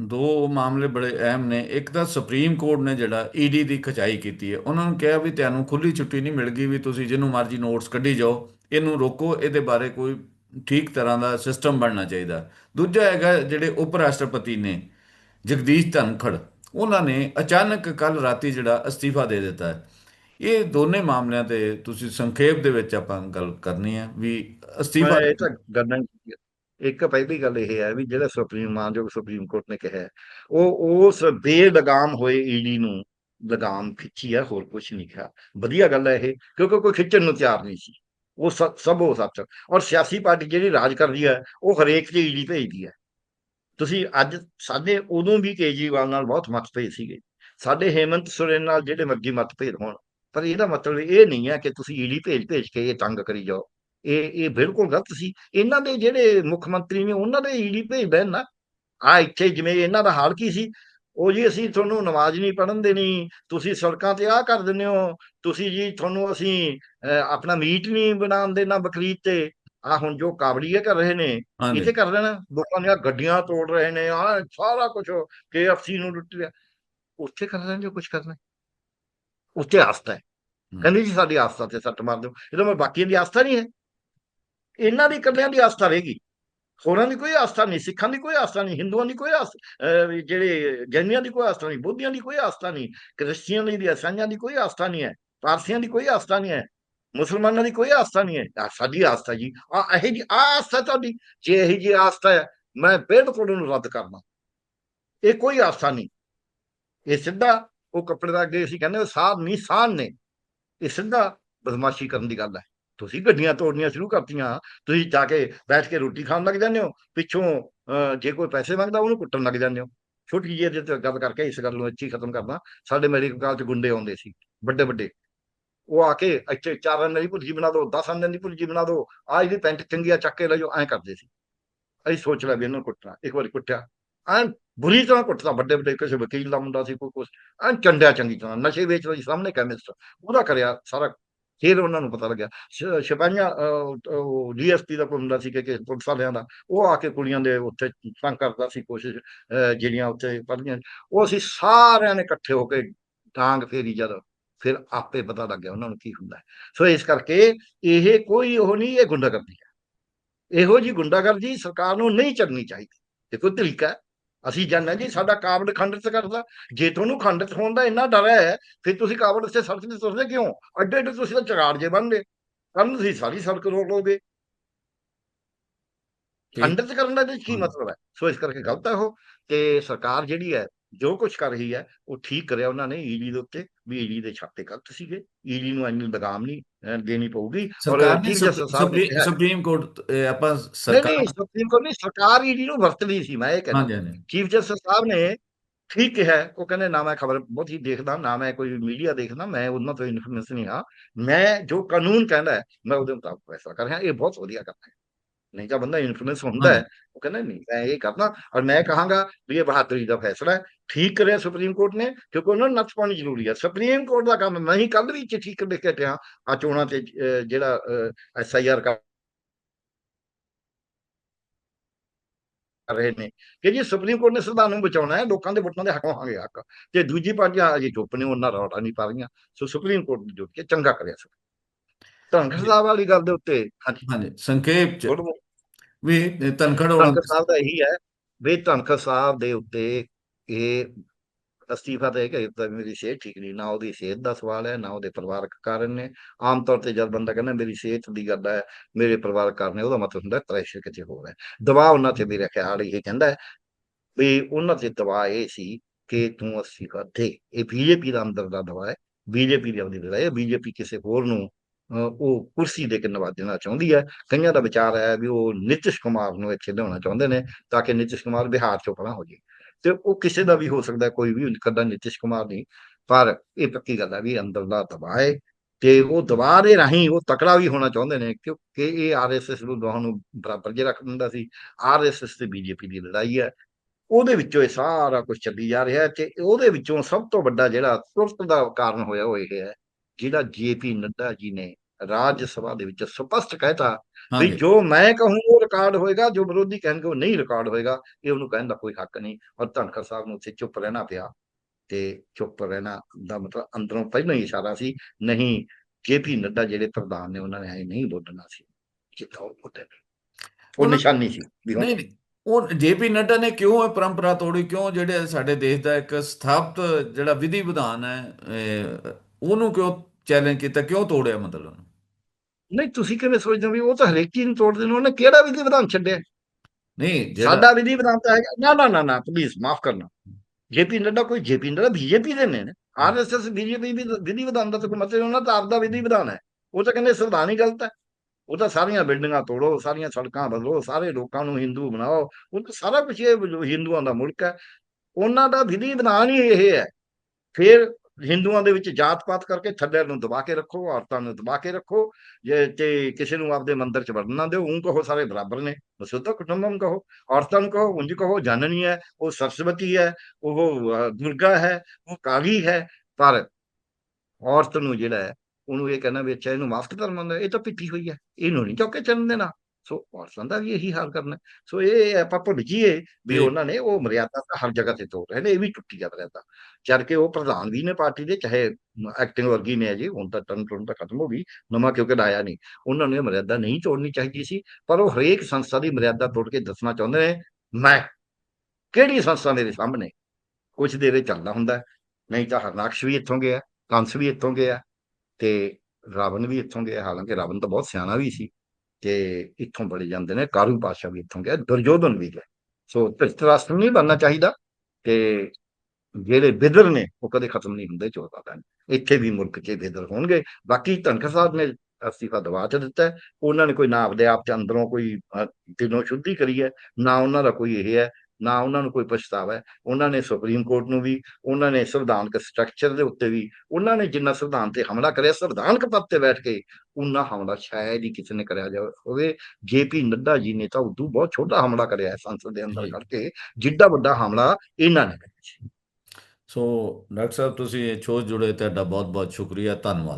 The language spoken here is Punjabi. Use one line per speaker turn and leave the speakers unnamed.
ਦੋ ਮਾਮਲੇ ਬੜੇ ਅਹਿਮ ਨੇ। ਇੱਕ ਤਾਂ ਸੁਪਰੀਮ ਕੋਰਟ ਨੇ ਜਿਹੜਾ ਈਡੀ ਦੀ ਖਚਾਈ ਕੀਤੀ ਹੈ। ਉਹਨਾਂ ਨੂੰ ਕਿਹਾ ਵੀ ਤੁਹਾਨੂੰ ਖੁੱਲੀ ਛੁੱਟੀ ਨਹੀਂ ਮਿਲ ਗਈ ਵੀ ਤੁਸੀਂ ਜਿਹਨੂੰ ਮਰਜ਼ੀ ਨੋਟਸ ਕੱਢੀ ਜਾਓ। ਇਹਨੂੰ ਰੋਕੋ। ਇਹਦੇ ਬਾਰੇ ਕੋਈ ਠੀਕ ਤਰ੍ਹਾਂ ਦਾ ਸਿਸਟਮ ਬਣਨਾ ਚਾਹੀਦਾ। ਦੂਜਾ ਹੈਗਾ ਜਿਹੜੇ ਉਪ ਰਾਸ਼ਟਰਪਤੀ ਨੇ, ਜਗਦੀਸ਼ ਧਨਖੜ। ਉਹਨਾਂ ਨੇ ਅਚਾਨਕ ਕੱਲ ਰਾਤੀ ਜਿਹੜਾ ਅਸਤੀਫਾ ਦੇ ਦਿੱਤਾ ਹੈ। ਇਹ ਦੋਨੇ ਮਾਮਲਿਆਂ ਤੇ ਤੁਸੀਂ ਸੰਖੇਪ ਦੇ ਵਿੱਚ ਆਪਾਂ ਗੱਲ ਕਰਨੀ ਹੈ ਵੀ ਅਸਤੀਫਾ
ਇੱਕ ਪਹਿਲੀ ਗੱਲ ਇਹ ਹੈ ਵੀ ਜਿਹੜਾ ਸੁਪਰੀਮ ਮਾਨਯੋਗ ਸੁਪਰੀਮ ਕੋਰਟ ਨੇ ਕਿਹਾ ਉਹ, ਉਸ ਬੇਲਗਾਮ ਹੋਏ ਈਡੀ ਨੂੰ ਲਗਾਮ ਖਿੱਚੀ ਹੈ, ਹੋਰ ਕੁਝ ਨਹੀਂ ਕਿਹਾ। ਵਧੀਆ ਗੱਲ ਹੈ ਇਹ, ਕਿਉਂਕਿ ਕੋਈ ਖਿੱਚਣ ਨੂੰ ਤਿਆਰ ਨਹੀਂ ਸੀ। ਉਹ ਸ- ਸਭ ਹੋ ਸੱਚ। ਔਰ ਸਿਆਸੀ ਪਾਰਟੀ ਜਿਹੜੀ ਰਾਜ ਕਰਦੀ ਹੈ, ਉਹ ਹਰੇਕ ਤੇ ਈਡੀ ਭੇਜਦੀ ਹੈ। ਤੁਸੀਂ ਅੱਜ ਸਾਡੇ ਉਦੋਂ ਵੀ ਕੇਜਰੀਵਾਲ ਨਾਲ ਬਹੁਤ ਮਤਭੇਦ ਸੀਗੇ। ਸਾਡੇ ਹੇਮੰਤ ਸੋਰੇਨ ਨਾਲ ਜਿਹੜੇ ਮਰਜ਼ੀ ਮਤਭੇਦ ਹੋਣ। ਪਰ ਇਹਦਾ ਮਤਲਬ ਇਹ ਨਹੀਂ ਹੈ ਕਿ ਤੁਸੀਂ ਈਡੀ ਭੇਜ ਭੇਜ ਕੇ ਇਹ ਤੰਗ ਕਰੀ ਜਾਓ। ਇਹ ਇਹ ਬਿਲਕੁਲ ਗਲਤ ਸੀ। ਇਹਨਾਂ ਦੇ ਜਿਹੜੇ ਮੁੱਖ ਮੰਤਰੀ ਨੇ ਉਹਨਾਂ ਦੇ ਈਡੀ ਭੇਜਦਾ ਨਾ। ਆ ਇੱਥੇ ਜਿਵੇਂ ਇਹਨਾਂ ਦਾ ਹਾਲ ਕੀ ਸੀ? ਉਹ ਜੀ ਅਸੀਂ ਤੁਹਾਨੂੰ ਨਮਾਜ਼ ਨਹੀਂ ਪੜਨ ਦੇਣੀ। ਤੁਸੀਂ ਸੜਕਾਂ ਤੇ ਆਹ ਕਰ ਦਿੰਦੇ ਹੋ। ਤੁਸੀਂ ਜੀ ਤੁਹਾਨੂੰ ਅਸੀਂ ਆਪਣਾ ਮੀਟ ਨਹੀਂ ਬਣਾਉਣ ਦੇਣਾ ਬਕਰੀਦ ਤੇ। ਆ ਹੁਣ ਜੋ ਕਾਬੜੀਏ ਕਰ ਰਹੇ ਨੇ ਇੱਥੇ ਕਰ ਦੇਣਾ ਲੋਕਾਂ ਦੀਆਂ ਗੱਡੀਆਂ ਤੋੜ ਰਹੇ ਨੇ। ਆ ਸਾਰਾ ਕੁਝ KFC ਨੂੰ ਲੁੱਟ ਲਿਆ। ਉੱਥੇ ਕਰ ਲੈਣ ਜੋ ਕੁਝ ਕਰਨਾ। ਉੱਥੇ ਆਸਥਾ ਹੈ। ਕਹਿੰਦੇ ਜੀ ਸਾਡੀ ਆਸਥਾ ਤੇ ਸੱਟ ਮਾਰ ਦਿਓ। ਇਹਦਾ ਮੈਂ ਬਾਕੀਆਂ ਦੀ ਆਸਥਾ ਨਹੀਂ ਹੈ। ਇਹਨਾਂ ਦੀ ਇਕੱਲਿਆਂ ਦੀ ਆਸਥਾ ਰਹੇਗੀ। ਹੋਰਾਂ ਦੀ ਕੋਈ ਆਸਥਾ ਨਹੀਂ, ਸਿੱਖਾਂ ਦੀ ਕੋਈ ਆਸਥਾ ਨਹੀਂ, ਹਿੰਦੂਆਂ ਦੀ ਕੋਈ ਆਸਥਾ ਜਿਹੜੇ ਜੈਨੀਆਂ ਦੀ ਕੋਈ ਆਸਥਾ ਨਹੀਂ, ਬੁੱਧੀਆਂ ਦੀ ਕੋਈ ਆਸਥਾ ਨਹੀਂ ਕ੍ਰਿਸਚੀਅਨ ਦੀ, ਈਸਾਈਆਂ ਦੀ ਕੋਈ ਆਸਥਾ ਨਹੀਂ ਹੈ, ਪਾਰਸੀਆਂ ਦੀ ਕੋਈ ਆਸਥਾ ਨਹੀਂ ਹੈ, ਮੁਸਲਮਾਨਾਂ ਦੀ ਕੋਈ ਆਸਥਾ ਨਹੀਂ ਹੈ। ਸਾਡੀ ਆਸਥਾ ਜੀ ਆ ਇਹ ਜੀ ਆ ਆਸਥਾ ਤੁਹਾਡੀ, ਜੇ ਇਹ ਜੀ ਆਸਥਾ ਹੈ, ਮੈਂ ਬਿਲਕੁਲ ਉਹਨੂੰ ਰੱਦ ਕਰਦਾ। ਇਹ ਕੋਈ ਆਸਥਾ ਨਹੀਂ। ਇਹ ਸਿੱਧਾ ਉਹ ਕੱਪੜੇ ਦਾ ਅੱਗੇ ਅਸੀਂ ਕਹਿੰਦੇ ਸਾਧ ਨਹੀਂ ਸਾਨ ਨੇ। ਇਹ ਸਿੱਧਾ ਬਦਮਾਸ਼ੀ ਕਰਨ ਦੀ ਗੱਲ ਹੈ। ਤੁਸੀਂ ਗੱਡੀਆਂ ਤੋੜਨੀਆਂ ਸ਼ੁਰੂ ਕਰਤੀਆਂ ਤੁਸੀਂ ਜਾ ਕੇ ਬੈਠ ਕੇ ਰੋਟੀ ਖਾਣ ਲੱਗ ਜਾਂਦੇ ਹੋ ਪਿੱਛੋਂ ਅਹ, ਜੇ ਕੋਈ ਪੈਸੇ ਮੰਗਦਾ ਉਹਨੂੰ ਕੁੱਟਣ ਲੱਗ ਜਾਂਦੇ ਹੋ। ਛੋਟੀ ਜਿਹੀ ਜਿਹੀ ਗੱਲ ਕਰਕੇ ਇਸ ਗੱਲ ਨੂੰ ਇੱਥੇ ਖਤਮ ਕਰਦਾ ਸਾਡੇ ਮੈਡੀਕਲ ਕਾਲਜ 'ਚ ਗੁੰਡੇ ਆਉਂਦੇ ਸੀ ਵੱਡੇ ਵੱਡੇ। ਉਹ ਆ ਕੇ ਇੱਥੇ ਚਾਰ ਰੰਨਾਂ ਦੀ ਭੁਰਜੀ ਬਣਾ ਦਿਓ 10 ਰੰਨਾਂ ਦੀ ਭੁਰਜੀ ਬਣਾ ਦਿਓ ਆ ਇਹਦੀ ਪੈਂਟ ਚੰਗੀ ਆ ਚੱਕ ਕੇ ਲੈ ਜਾਓ ਐਂ ਕਰਦੇ ਸੀ। ਅਸੀਂ ਸੋਚ ਲਿਆ ਵੀ ਇਹਨਾਂ ਨੂੰ ਕੁੱਟਣਾ ਇੱਕ ਵਾਰੀ ਕੁੱਟਿਆ। ਐਂ ਬੁਰੀ ਤਰ੍ਹਾਂ ਕੁੱਟਦਾ ਵੱਡੇ ਵੱਡੇ ਕਿਸੇ ਵਕੀਲ ਦਾ ਮੁੰਡਾ ਸੀ ਕੋਈ ਕੁਛ ਐਂ ਚੰਡਿਆ ਚੰਗੀ ਤਰ੍ਹਾਂ ਨਸ਼ੇ ਵੇਚਦਾ ਸੀ ਸਾਹਮਣੇ ਕੈਮਿਸਟ ਉਹਦਾ ਕਰਿਆ ਸਾਰਾ ਫਿਰ ਉਹਨਾਂ ਨੂੰ ਪਤਾ ਲੱਗਿਆ। ਸ਼- ਸਿਪਾਹੀਆਂ ਅਹ, ਉਹ ਡੀਐਸਪੀ ਦਾ ਕੋਈ ਹੁੰਦਾ ਸੀ ਕਿ ਕਿ ਪੁਲਿਸ ਵਾਲਿਆਂ ਦਾ ਉਹ ਆ ਕੇ ਕੁੜੀਆਂ ਦੇ ਉੱਤੇ ਤੰਗ ਕਰਦਾ ਸੀ ਕੋਸ਼ਿਸ਼ ਅਹ, ਜਿਹੜੀਆਂ ਉੱਤੇ ਪੜ੍ਹਦੀਆਂ। ਉਹ ਅਸੀਂ ਸਾਰਿਆਂ ਨੇ ਇਕੱਠੇ ਹੋ ਕੇ ਡਾਂਗ ਫੇਰੀ ਜਦੋਂ ਫਿਰ ਆਪੇ ਪਤਾ ਲੱਗ ਗਿਆ ਉਹਨਾਂ ਨੂੰ ਕੀ ਹੁੰਦਾ। ਸੋ ਇਸ ਕਰਕੇ ਇਹ ਕੋਈ ਉਹ ਨਹੀਂ ਇਹ ਗੁੰਡਾਗਰਦੀ ਹੈ। ਇਹੋ ਜੀ ਗੁੰਡਾਗਰਦੀ ਸਰਕਾਰ ਨੂੰ ਨਹੀਂ ਚੱਲਣੀ ਚਾਹੀਦੀ। ਦੇਖੋ ਤਰੀਕਾ ਹੈ। ਅਸੀਂ ਜਾਣਦੇ ਹਾਂ ਜੀ ਸਾਡਾ ਕਾਬਲ ਖੰਡਿਤ ਕਰਦਾ। ਜੇ ਤੁਹਾਨੂੰ ਖੰਡਿਤ ਹੋਣ ਦਾ ਇੰਨਾ ਡਰ ਹੈ ਫਿਰ ਤੁਸੀਂ ਕਾਬਲ ਸੇ ਸੜਕ ਤੇ ਤੁਰਦੇ ਕਿਉਂ? ਅੱਡੇ ਅੱਡੇ ਤੁਸੀਂ ਤਾਂ ਚਗਾੜ ਜੇ ਬਣਦੇ। ਕੱਲ ਤੁਸੀਂ ਸਾਰੀ ਸੜਕ ਰੋਕ
ਠੀਕ।
ਖੰਡਿਤ ਕਰਨ ਦਾ ਕੀ। ਮਤਲਬ ਹੈ? ਸੋ ਇਸ ਕਰਕੇ ਗਲਤ ਹੈ ਉਹ। ਤੇ ਸਰਕਾਰ ਜਿਹੜੀ ਹੈ ਜੋ ਕੁਝ ਕਰ ਰਹੀ ਹੈ ਉਹ ਠੀਕ ਕਰਿਆ ਉਹਨਾਂ ਨੇ ਈਡੀ ਦੇ ਉੱਤੇ ਵੀ ਈਡੀ ਦੇ ਛਾਪੇ ਗਲਤ ਸੀਗੇ। ਈਡੀ ਨੂੰ ਇੰਨੀ ਲਗਾਮ ਨਹੀਂ ਦੇਣੀ ਪਊਗੀ।
ਸਰਕਾਰ ਨੇ ਸੁਪਰੀਮ ਕੋਰਟ ਆਪਾਂ ਸਰਕਾਰ
ਨਹੀਂ ਸੁਪਰੀਮ ਕੋਰਟ ਨੇ ਸਰਕਾਰ ਈਡੀ ਨੂੰ ਵਰਤਦੀ ਸੀ ਮੈਂ ਇਹ ਕਹਿੰਦਾ। ਚੀਫ ਜਸਟਿਸ ਸਾਹਿਬ ਨੇ ਠੀਕ ਕਿਹਾ ਉਹ ਕਹਿੰਦੇ ਨਾ ਮੈਂ ਖਬਰ ਬਹੁਤ ਹੀ ਦੇਖਦਾ ਨਾ ਮੈਂ ਕੋਈ ਮੀਡੀਆ ਦੇਖਦਾ ਮੈਂ ਉਹਨਾਂ ਤੋਂ ਇਨਫੋਰਮੇਸ਼ਨ ਨਹੀਂ ਹਾਂ। ਮੈਂ ਜੋ ਕਾਨੂੰਨ ਕਹਿੰਦਾ ਹੈ ਮੈਂ ਉਹਦੇ ਮੁਤਾਬਕ ਫੈਸਲਾ ਕਰ ਰਿਹਾ ਇਹ ਬਹੁਤ ਵਧੀਆ ਗੱਲ ਹੈ। ਨਹੀਂ ਤਾਂ ਬੰਦਾ ਇਨਫਲੂਐਂਸ ਹੁੰਦਾ ਹੈ। ਉਹ ਕਹਿੰਦਾ ਨਹੀਂ ਮੈਂ ਇਹ ਕਰਨਾ ਔਰ ਮੈਂ ਕਹਾਂਗਾ ਵੀ ਇਹ ਬਹਾਦਰੀ ਦਾ ਫੈਸਲਾ ਹੈ। ਠੀਕ ਕਰਿਆ ਸੁਪਰੀਮ ਕੋਰਟ ਨੇ ਕਿਉਂਕਿ ਉਹਨਾਂ ਨੂੰ ਨੱਥ ਪਾਉਣੀ ਜ਼ਰੂਰੀ ਹੈ। ਸੁਪਰੀਮ ਕੋਰਟ ਦਾ ਕੰਮ ਮੈਂ ਹੀ ਕੱਲ ਵੀ ਚਿੱਠੀ ਲਿਖ ਕੇ ਆ ਚੋਣਾਂ ਤੇ ਜਿਹੜਾ ਐਸ ਆਈ ਆਰ ਕਰ ਰਹੇ ਨੇ। ਕਿ ਜੀ ਸੁਪਰੀਮ ਕੋਰਟ ਨੇ ਸੰਵਿਧਾਨ ਨੂੰ ਬਚਾਉਣਾ ਹੈ ਲੋਕਾਂ ਦੇ ਵੋਟਾਂ ਦੇ ਹੱਕ ਹੋਵਾਂਗੇ ਹੱਕ ਤੇ ਦੂਜੀ ਪਾਰਟੀਆਂ ਅਜੇ ਚੁੱਪ ਨੇ ਉਹਨਾਂ ਰੌਲਾ ਨਹੀਂ ਪਾ ਰਹੀਆਂ। ਸੋ ਸੁਪਰੀਮ ਕੋਰਟ ਨੇ ਜੁੜ ਕੇ ਚੰਗਾ ਕਰਿਆ ਸੀ ਸਾਹਿਬ ਵਾਲੀ ਗੱਲ ਦੇ ਉੱਤੇ। ਹਾਂਜੀ।
ਹਾਂਜੀ ਸੰਖੇਪ ਚ। ਵੀ ਤਨਖੜ ਹੋਣਾ
ਧਨਖੜ ਸਾਹਿਬ ਦਾ ਇਹੀ ਹੈ ਵੀ ਧਨਖੜ ਸਾਹਿਬ ਦੇ ਉੱਤੇ ਇਹ ਅਸਤੀਫਾ ਦੇ ਕੇ ਤਾਂ ਮੇਰੀ ਸਿਹਤ ਠੀਕ ਨਹੀਂ, ਨਾ ਉਹਦੀ ਸਿਹਤ ਦਾ ਸਵਾਲ ਹੈ, ਨਾ ਉਹਦੇ ਪਰਿਵਾਰਕ ਕਾਰਨ ਨੇ। ਆਮ ਤੌਰ ਤੇ ਜਦ ਬੰਦਾ ਕਹਿੰਦਾ ਮੇਰੀ ਸਿਹਤ ਦੀ ਗੱਲ ਹੈ, ਮੇਰੇ ਪਰਿਵਾਰਕ ਕਾਰਨ ਹੈ, ਉਹਦਾ ਮਤਲਬ ਹੁੰਦਾ ਪ੍ਰੈਸ਼ਰ ਕਿਤੇ ਹੋਰ ਹੈ। ਦਬਾਅ ਉਹਨਾਂ ਤੇ ਮੇਰਾ ਖਿਆਲ ਇਹ ਕਹਿੰਦਾ ਵੀ ਉਹਨਾਂ ਤੇ ਦਬਾਅ ਇਹ ਸੀ ਕਿ ਤੂੰ ਅਸਤੀਫਾ ਦੇ। ਇਹ ਬੀਜੇਪੀ ਦਾ ਅੰਦਰ ਦਾ ਦਬਾਅ ਹੈ, ਬੀਜੇਪੀ ਦੀ ਆਪਣੀ ਲੜਾਈ ਹੈ, ਬੀਜੇਪੀ ਕਿਸੇ ਹੋਰ ਨੂੰ ਉਹ ਕੁਰਸੀ ਦੇ ਕੇ ਨਵਾਜਣਾ ਚਾਹੁੰਦੀ ਹੈ। ਕਈਆਂ ਦਾ ਵਿਚਾਰ ਹੈ ਵੀ ਉਹ ਨਿਤਿਸ਼ ਕੁਮਾਰ ਨੂੰ ਇੱਥੇ ਲਿਆਉਣਾ ਚਾਹੁੰਦੇ ਨੇ ਤਾਂ ਕਿ ਨਿਤਿਸ਼ ਕੁਮਾਰ ਬਿਹਾਰ ਚੋਂ ਪਰਾਂ ਹੋ ਜਾਏ। ਤੇ ਉਹ ਕਿਸੇ ਦਾ ਵੀ ਹੋ ਸਕਦਾ, ਕੋਈ ਵੀ ਕੱਦਾ ਨਿਤਿਸ਼ ਕੁਮਾਰ ਨਹੀਂ। ਪਰ ਇਹ ਪੱਕੀ ਗੱਲ ਹੈ ਵੀ ਅੰਦਰ ਦਾ ਦਬਾਅ ਹੈ ਤੇ ਉਹ ਦਬਾਅ ਦੇ ਰਾਹੀਂ ਉਹ ਤਕੜਾ ਵੀ ਹੋਣਾ ਚਾਹੁੰਦੇ ਨੇ ਕਿਉਂਕਿ ਇਹ ਆਰਐਸਐਸ ਨੂੰ ਦੋਹਾਂ ਨੂੰ ਬਰਾਬਰ ਜੇ ਰੱਖ ਦਿੰਦਾ ਸੀ। ਆਰਐਸਐਸ ਤੇ ਬੀਜੇਪੀ ਦੀ ਲੜਾਈ ਹੈ। ਉਹਦੇ ਵਿੱਚੋਂ ਇਹ ਸਾਰਾ ਕੁਝ ਚੱਲੀ ਜਾ ਰਿਹਾ ਤੇ ਉਹਦੇ ਵਿੱਚੋਂ ਸਭ ਤੋਂ ਵੱਡਾ ਜਿਹੜਾ ਤੁਰਤ ਦਾ ਕਾਰਨ ਹੋਇਆ ਉਹ ਇਹ ਹੈ ਜਿਹੜਾ ਜੇਪੀ ਨੱਡਾ ਜੀ ਨੇ ਰਾਜ ਸਭਾ ਦੇ ਵਿੱਚ ਸਪਸ਼ਟ ਕਹਿਤਾ ਵੀ ਜੋ ਮੈਂ ਕਹੂੰ ਉਹ ਰਿਕਾਰਡ ਹੋਏਗਾ ਜੋ ਵਿਰੋਧੀ ਕਹਿਣਗੇ ਉਹ ਨਹੀਂ ਰਿਕਾਰਡ ਹੋਏਗਾ ਇਹ ਉਹਨੂੰ ਕਹਿਣ ਦਾ ਕੋਈ ਹੱਕ ਨਹੀਂ। ਔਰ ਧਨਖੜ ਸਾਹਿਬ ਨੂੰ ਉੱਥੇ ਚੁੱਪ ਰਹਿਣਾ ਪਿਆ ਤੇ ਚੁੱਪ ਰਹਿਣਾ ਦਾ ਮਤਲਬ ਅੰਦਰੋਂ ਪਹਿਲਾਂ ਹੀ ਇਸ਼ਾਰਾ ਸੀ ਨਹੀਂ ਜੇਪੀ ਨੱਡਾ ਜਿਹੜੇ ਪ੍ਰਧਾਨ ਨੇ ਉਹਨਾਂ ਨੇ ਨਹੀਂ ਬੋਲਣਾ ਸੀ। ਜਿੱਦਾਂ ਉਹ ਬੋਲੇ ਨੇ। ਉਹ ਨਿਸ਼ਾਨੀ ਸੀ
ਨਹੀਂ ਨਹੀਂ। ਉਹ ਜੇਪੀ ਨੱਡਾ ਨੇ ਕਿਉਂ ਇਹ ਪਰੰਪਰਾ ਤੋੜੀ? ਕਿਉਂ ਜਿਹੜੇ ਸਾਡੇ ਦੇਸ਼ ਦਾ ਇੱਕ ਸਥਾਪਿਤ ਜਿਹੜਾ ਵਿਧੀ ਵਿਧਾਨ ਹੈ ਉਹਨੂੰ ਕਿਉਂ ਚੈਲੰਜ ਕੀਤਾ? ਕਿਉਂ ਤੋੜਿਆ ਮਤਲਬ ਉਹਨੂੰ?
ਨਹੀਂ ਤੁਸੀਂ ਕਿਵੇਂ ਸੋਚਦੇ ਹੋ ਵੀ ਉਹ ਤਾਂ ਹਰੇਕ ਚੀਜ਼ ਨੂੰ ਤੋੜਦੇ ਨੇ? ਉਹਨੇ ਕਿਹੜਾ ਵਿਧੀ ਵਿਧਾਨ ਛੱਡਿਆ?
ਨਹੀਂ
ਸਾਡਾ ਵਿਧੀ ਵਿਧਾਨ ਤਾਂ ਹੈਗਾ। ਨਾ ਨਾ ਨਾ ਨਾ ਪਲੀਜ਼ ਮਾਫ ਕਰਨਾ। ਜੇਪੀ ਨੱਡਾ ਕੋਈ ਜੇਪੀ ਨੱਡਾ ਬੀਜੇਪੀ ਦੇ ਨੇ। ਆਰਐਸਐਸ ਬੀਜੇਪੀ ਵੀ ਵਿਧੀ ਵਿਧਾਨ ਦਾ ਤਾਂ ਕੋਈ ਮਤਲਬ ਉਹਨਾਂ ਦਾ ਆਪਦਾ ਵਿਧੀ ਵਿਧਾਨ ਹੈ। ਉਹ ਤਾਂ ਕਹਿੰਦੇ ਸੰਵਿਧਾਨ ਹੀ ਗਲਤ ਹੈ। ਉਹ ਤਾਂ ਸਾਰੀਆਂ ਬਿਲਡਿੰਗਾਂ ਤੋੜੋ ਸਾਰੀਆਂ ਸੜਕਾਂ ਬਦਲੋ ਸਾਰੇ ਲੋਕਾਂ ਨੂੰ ਹਿੰਦੂ ਬਣਾਓ। ਉਹ ਤਾਂ ਸਾਰਾ ਕੁਝ ਇਹ ਹਿੰਦੂਆਂ ਦਾ ਮੁਲਕ ਹੈ। ਉਹਨਾਂ ਦਾ ਵਿਧੀ ਵਿਧਾਨ ਹੀ ਇਹ ਹੈ। ਫਿਰ ਹਿੰਦੂਆਂ ਦੇ ਵਿੱਚ ਜਾਤ ਪਾਤ ਕਰਕੇ ਥੱਲੇ ਨੂੰ ਦਬਾ ਕੇ ਰੱਖੋ, ਔਰਤਾਂ ਨੂੰ ਦਬਾ ਕੇ ਰੱਖੋ, ਜੇ ਤੇ ਕਿਸੇ ਨੂੰ ਆਪਦੇ ਮੰਦਰ ਚ ਵੜਨ ਨਾ ਦਿਓ ਉਹ ਕਹੋ ਸਾਰੇ ਬਰਾਬਰ ਨੇ। ਵਸੁੱਧਾ ਕੁਟੁੰਬਮ ਕਹੋ, ਔਰਤਾਂ ਨੂੰ ਕਹੋ, ਉਂਝ ਕਹੋ, ਜਨਨੀ ਹੈ, ਉਹ ਸਰਸਵਤੀ ਹੈ, ਉਹ ਦੁਰਗਾ ਹੈ, ਉਹ ਕਾਲੀ ਹੈ, ਪਰ ਔਰਤ ਨੂੰ ਜਿਹੜਾ ਹੈ, ਉਹਨੂੰ ਇਹ ਕਹਿਣਾ ਵੀ ਅੱਛਾ, ਇਹਨੂੰ ਮਾਫਕ ਧਰਮ ਹੁੰਦਾ, ਇਹ ਤਾਂ ਪਿੱਟੀ ਹੋਈ ਹੈ, ਇਹਨੂੰ ਨਹੀਂ ਚੁੱਕ ਕੇ ਚੱਲਣ ਦੇਣਾ। ਸੋ ਔਰਤਾਂ ਦਾ ਵੀ ਇਹੀ ਹਾਲ ਕਰਨਾ ਸੋ ਇਹ ਆਪਾਂ ਭੁੱਲ ਜੀਏ ਵੀ
ਜੀ।
ਉਹਨਾਂ ਨੇ ਉਹ ਮਰਿਆਦਾ ਤਾਂ ਹਰ ਜਗ੍ਹਾ ਤੇ ਤੋੜ ਰਹੇ ਨੇ ਇਹ ਵੀ ਟੁੱਟੀ ਆ ਮਰਿਆਦਾ। ਜਦ ਕਿ ਉਹ ਪ੍ਰਧਾਨ ਵੀ ਨੇ ਪਾਰਟੀ ਦੇ ਚਾਹੇ ਐਕਟਿੰਗ ਵਰਗੀ ਨੇ ਜੀ ਹੁਣ ਤਾਂ ਟਰਨ ਟਰਨ ਤਾਂ ਖਤਮ ਹੋ ਗਈ ਨਵਾਂ ਕਿਉਂਕਿ ਆਇਆ ਨਹੀਂ। ਉਹਨਾਂ ਨੂੰ ਮਰਿਆਦਾ ਨਹੀਂ ਤੋੜਨੀ ਚਾਹੀਦੀ ਸੀ ਪਰ ਉਹ ਹਰੇਕ ਸੰਸਥਾ ਦੀ ਮਰਿਆਦਾ ਤੋੜ ਕੇ ਦੱਸਣਾ ਚਾਹੁੰਦੇ ਨੇ ਮੈਂ ਕਿਹੜੀ ਸੰਸਥਾ ਮੇਰੇ ਸਾਹਮਣੇ? ਕੁਝ ਦੇਰੇ ਚੱਲਦਾ ਹੁੰਦਾ। ਨਹੀਂ ਤਾਂ ਹਰਨਾਕਸ਼ ਵੀ ਇੱਥੋਂ ਗਿਆ ਕੰਸ ਵੀ ਇੱਥੋਂ ਗਿਆ ਤੇ ਰਾਵਣ ਵੀ ਇੱਥੋਂ ਗਿਆ। ਹਾਲਾਂਕਿ ਰਾਵਣ ਤਾਂ ਬਹੁਤ ਸਿਆਣਾ ਵੀ ਸੀ। ਕਿ ਇੱਥੋਂ ਬੜੇ ਜਾਂਦੇ ਨੇ ਕਾਰੂ ਪਾਸ਼ਾ ਵੀ ਇੱਥੋਂ ਗਿਆ ਦੁਰਯੋਧਨ ਵੀ ਗਿਆ ਸੋ ਧ੍ਰਿਤਰਾਸ਼ਟਰ ਨਹੀਂ ਬਣਨਾ ਚਾਹੀਦਾ ਕਿ ਜਿਹੜੇ ਬਿਦਰ ਨੇ ਉਹ ਕਦੇ ਖਤਮ ਨਹੀਂ ਹੁੰਦੇ ਚੋਦਾ ਦਾ ਇੱਥੇ ਵੀ ਮੁਲਕ 'ਚ ਵਿਦਰ ਹੋਣਗੇ ਬਾਕੀ ਧਨਖੜ ਸਾਹਿਬ ਨੇ ਅਸਤੀਫਾ ਦਵਾ ਚ ਦਿੱਤਾ ਹੈ। ਉਹਨਾਂ ਨੇ ਕੋਈ ਨਾ ਆਪਦੇ ਆਪ ਚ ਅੰਦਰੋਂ ਕੋਈ ਅਹ, ਦਿਲੋਂ ਸ਼ੁੱਧੀ ਕਰੀ ਹੈ ਨਾ ਉਹਨਾਂ ਦਾ ਕੋਈ ਇਹ ਹੈ ਨਾ ਉਹਨਾਂ ਨੂੰ ਕੋਈ ਪਛਤਾਵਾ ਹੈ। ਉਹਨਾਂ ਨੇ ਸੁਪਰੀਮ ਕੋਰਟ ਨੂੰ ਵੀ ਉਹਨਾਂ ਨੇ ਸੰਵਿਧਾਨਕ ਸਟਰਕਚਰ ਦੇ ਉੱਤੇ ਵੀ ਉਹਨਾਂ ਨੇ ਜਿੰਨਾ ਸੰਵਿਧਾਨ ਤੇ ਹਮਲਾ ਕਰਿਆ ਸੰਵਿਧਾਨਕ ਪਦ ਤੇ ਬੈਠ ਕੇ ਉਹਨਾਂ ਹਮਲਾ ਸ਼ਾਇਦ ਹੀ ਕਿਸੇ ਨੇ ਕਰਿਆ ਜਾਵੇ। ਹੋਵੇ ਜੇਪੀ ਨੱਡਾ ਜੀ ਨੇ ਤਾਂ ਉਦੋਂ ਬਹੁਤ ਛੋਟਾ ਹਮਲਾ ਕਰਿਆ ਹੈ ਸੰਸਦ ਦੇ ਅੰਦਰ
ਜੀ।
ਕਰਕੇ ਜਿੱਡਾ ਵੱਡਾ ਹਮਲਾ ਇਹਨਾਂ ਨੇ ਕਰਿਆ
ਸੀ। ਡਾਕਟਰ ਸਾਹਿਬ ਤੁਸੀਂ ਇਹ ਸ਼ੋਅ ਜੁੜੇ ਤੁਹਾਡਾ ਬਹੁਤ ਬਹੁਤ ਸ਼ੁਕਰੀਆ। ਧੰਨਵਾਦ।